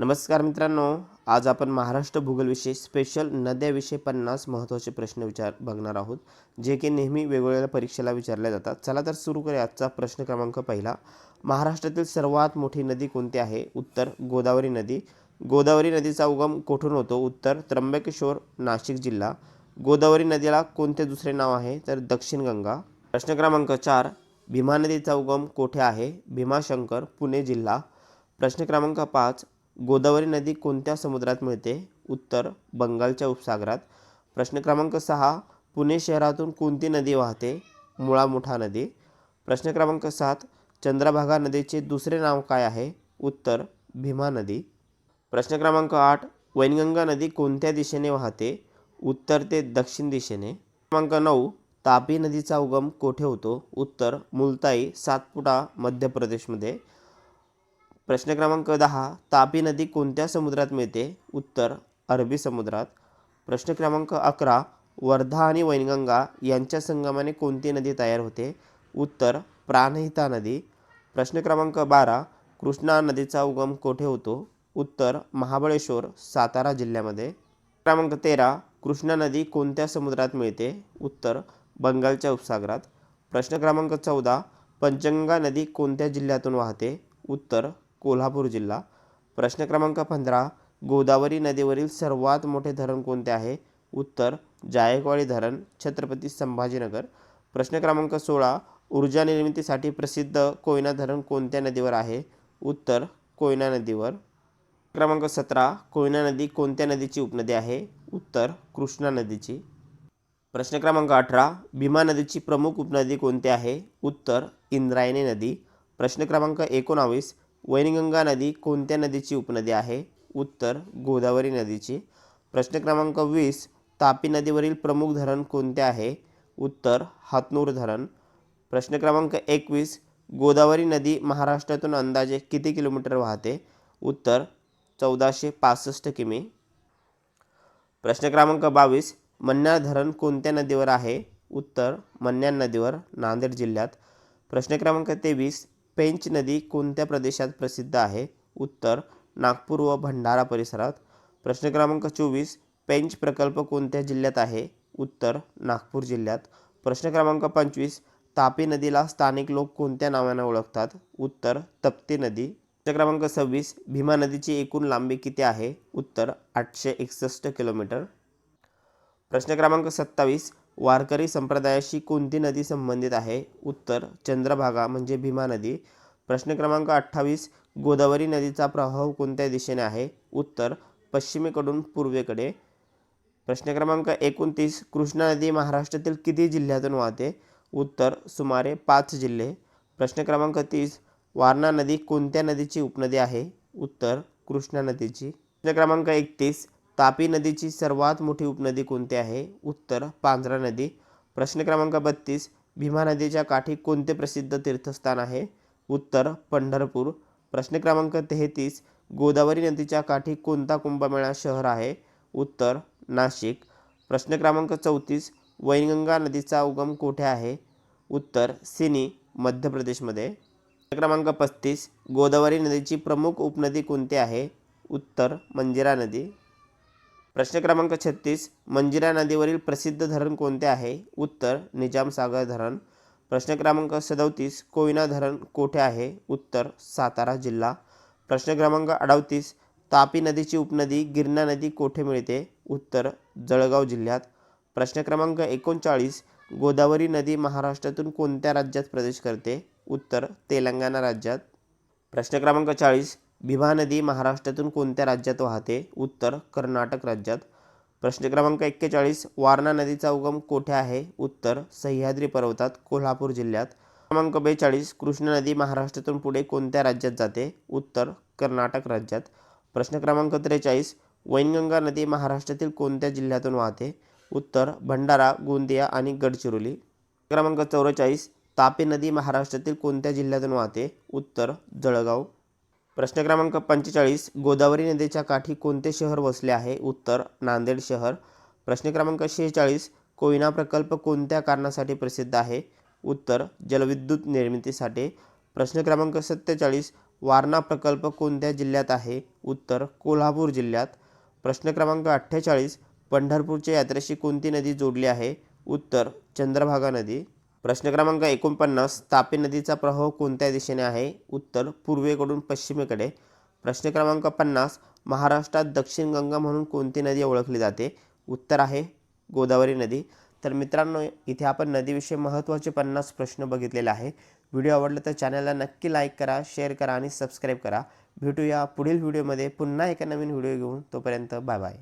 नमस्कार मित्रांनो आज आपण महाराष्ट्र भूगोलविषयी स्पेशल नद्याविषयी पन्नास महत्त्वाचे प्रश्न विचार बघणार आहोत जे की नेहमी वेगवेगळ्या परीक्षेला विचारल्या जातात. चला तर सुरू करूया आजचा प्रश्न क्रमांक पहिला. महाराष्ट्रातील सर्वात मोठी नदी कोणती आहे? उत्तर गोदावरी नदी. गोदावरी नदीचा उगम कोठून होतो? उत्तर त्र्यंबकेश्वर नाशिक जिल्हा. गोदावरी नदीला कोणते दुसरे नाव आहे? तर दक्षिण गंगा. प्रश्न क्रमांक चार. भीमा नदीचा उगम कोठे आहे? भीमाशंकर पुणे जिल्हा. प्रश्न क्रमांक पाच. गोदावरी नदी कोणत्या समुद्रात मिळते? उत्तर बंगालच्या उपसागरात. प्रश्न क्रमांक सहा पुणे शहरातून कोणती नदी वाहते? मुळा मुठा नदी. प्रश्न क्रमांक सात चंद्रभागा नदीचे दुसरे नाव काय आहे? उत्तर भीमा नदी. प्रश्न क्रमांक आठ वैनगंगा नदी कोणत्या दिशेने वाहते? उत्तर ते दक्षिण दिशेने. क्रमांक नऊ तापी नदीचा उगम कोठे होतो? उत्तर मुलताई सातपुडा मध्य प्रदेशमध्ये. प्रश्न क्रमांक दहा तापी नदी कोणत्या समुद्रात मिळते? उत्तर अरबी समुद्रात. प्रश्न क्रमांक अकरा वर्धा आणि वैनगंगा यांच्या संगमाने कोणती नदी तयार होते? उत्तर प्राणहिता नदी. प्रश्न क्रमांक बारा कृष्णा नदीचा उगम कोठे होतो? उत्तर महाबळेश्वर सातारा जिल्ह्यामध्ये. क्रमांक तेरा कृष्णा नदी कोणत्या समुद्रात मिळते? उत्तर बंगालच्या उपसागरात. प्रश्न क्रमांक चौदा पंचगंगा नदी कोणत्या जिल्ह्यातून वाहते? उत्तर कोल्हापूर जिल्हा. प्रश्न क्रमांक पंधरा गोदावरी नदीवरील सर्वात मोठे धरण कोणते आहे? उत्तर जायकवाडी धरण छत्रपती संभाजीनगर. प्रश्न क्रमांक सोळा ऊर्जा निर्मितीसाठी प्रसिद्ध कोयना धरण कोणत्या नदीवर आहे? उत्तर कोयना नदीवर. क्रमांक सतरा कोयना नदी कोणत्या नदीची उपनदी आहे? उत्तर कृष्णा नदीची. प्रश्न क्रमांक अठरा भीमा नदीची प्रमुख उपनदी कोणती आहे? उत्तर इंद्रायणी नदी. प्रश्न क्रमांक एकोणावीस वैनगंगा नदी कोणत्या नदीची उपनदी आहे? उत्तर गोदावरी नदीची. प्रश्न क्रमांक वीस तापी नदीवरील प्रमुख धरण कोणते आहे? उत्तर हातनूर धरण. प्रश्न क्रमांक एकवीस गोदावरी नदी महाराष्ट्रातून अंदाजे किती किलोमीटर वाहते? उत्तर चौदाशे पासष्ट किमी. प्रश्न क्रमांक बावीस मन्यार धरण कोणत्या नदीवर आहे? उत्तर मन्यार नदीवर नांदेड जिल्ह्यात. प्रश्न क्रमांक तेवीस पेंच नदी कोणत्या प्रदेशात प्रसिद्ध आहे? उत्तर नागपूर व भंडारा परिसरात. प्रश्न क्रमांक चोवीस पेंच प्रकल्प कोणत्या जिल्ह्यात आहे? उत्तर नागपूर जिल्ह्यात. प्रश्न क्रमांक पंचवीस तापी नदीला स्थानिक लोक कोणत्या नावाने ओळखतात? उत्तर तप्ती नदी. प्रश्न क्रमांक सव्वीस भीमा नदीची एकूण लांबी किती आहे? उत्तर आठशे एकसष्ट किलोमीटर. प्रश्न क्रमांक सत्तावीस वारकरी संप्रदायाशी कोणती नदी संबंधित आहे? उत्तर चंद्रभागा म्हणजे भीमा नदी. प्रश्न क्रमांक अठ्ठावीस गोदावरी नदीचा प्रवाह कोणत्या दिशेने आहे? उत्तर पश्चिमेकडून पूर्वेकडे. प्रश्न क्रमांक एकोणतीस कृष्णा नदी महाराष्ट्रातील किती जिल्ह्यातून वाहते? उत्तर सुमारे पाच जिल्हे. प्रश्न क्रमांक तीस वारणा नदी कोणत्या नदीची उपनदी आहे? उत्तर कृष्णा नदीची. प्रश्न क्रमांक एकतीस तापी नदीची सर्वात मोठी उपनदी कोणती आहे? उत्तर पांझरा नदी. प्रश्न क्रमांक बत्तीस भीमा नदीच्या काठी कोणते प्रसिद्ध तीर्थस्थान आहे? उत्तर पंढरपूर. प्रश्न क्रमांक तेहतीस गोदावरी नदीच्या काठी कोणता कुंभमेळा शहर आहे? उत्तर नाशिक. प्रश्न क्रमांक चौतीस वैनगंगा नदीचा उगम कोठे आहे? उत्तर सिनी मध्य प्रदेशमध्ये. प्रश्न क्रमांक पस्तीस गोदावरी नदीची प्रमुख उपनदी कोणती आहे? उत्तर मंजिरा नदी. प्रश्न क्रमांक छत्तीस मंजिरा नदीवरील प्रसिद्ध धरण कोणते आहे? उत्तर निजामसागर धरण. प्रश्न क्रमांक सदोतीस कोयना धरण कोठे आहे? उत्तर सातारा जिल्हा. प्रश्न क्रमांक अडतीस तापी नदीची उपनदी गिरणा नदी कोठे मिळते? उत्तर जळगाव जिल्ह्यात. प्रश्न क्रमांक एकोणचाळीस गोदावरी नदी महाराष्ट्रातून कोणत्या राज्यात प्रवेश करते? उत्तर तेलंगणा राज्यात. प्रश्न क्रमांक चाळीस भीमा नदी महाराष्ट्रातून कोणत्या राज्यात वाहते? उत्तर कर्नाटक राज्यात. प्रश्न क्रमांक एक्केचाळीस वारणा नदीचा उगम कोठे आहे? उत्तर सह्याद्री पर्वतात कोल्हापूर जिल्ह्यात. क्रमांक बेचाळीस कृष्णा नदी महाराष्ट्रातून पुढे कोणत्या राज्यात जाते? उत्तर कर्नाटक राज्यात. प्रश्न क्रमांक त्रेचाळीस वैनगंगा नदी महाराष्ट्रातील कोणत्या जिल्ह्यातून वाहते? उत्तर भंडारा गोंदिया आणि गडचिरोली. क्रमांक चौवेचाळीस तापी नदी महाराष्ट्रातील कोणत्या जिल्ह्यातून वाहते? उत्तर जळगाव. प्रश्न क्रमांक पंचेचाळीस गोदावरी नदीच्या काठी कोणते शहर वसले आहे? उत्तर नांदेड शहर. प्रश्न क्रमांक शेहेचाळीस कोयना प्रकल्प कोणत्या कारणासाठी प्रसिद्ध आहे? उत्तर जलविद्युत निर्मितीसाठी. प्रश्न क्रमांक सत्तेचाळीस वारणा प्रकल्प कोणत्या जिल्ह्यात आहे? उत्तर कोल्हापूर जिल्ह्यात. प्रश्न क्रमांक अठ्ठेचाळीस पंढरपूरच्या यात्रेशी कोणती नदी जोडली आहे? उत्तर चंद्रभागा नदी. प्रश्न क्रमांक एकोणपन्नास तापी नदीचा प्रवाह कोणत्या दिशेने आहे? उत्तर पूर्वेकडून पश्चिमेकडे. प्रश्न क्रमांक पन्नास महाराष्ट्रात दक्षिण गंगा म्हणून कोणती नदी ओळखली जाते? उत्तर आहे गोदावरी नदी. तर मित्रांनो इथे आपण नदीविषयी महत्त्वाचे पन्नास प्रश्न बघितलेले आहे व्हिडिओ आवडला तर चॅनलला नक्की लाईक करा शेअर करा आणि सबस्क्राईब करा. भेटूया पुढील व्हिडिओमध्ये. पुन्हा एका नवीन व्हिडिओ घेऊन. तोपर्यंत बाय बाय.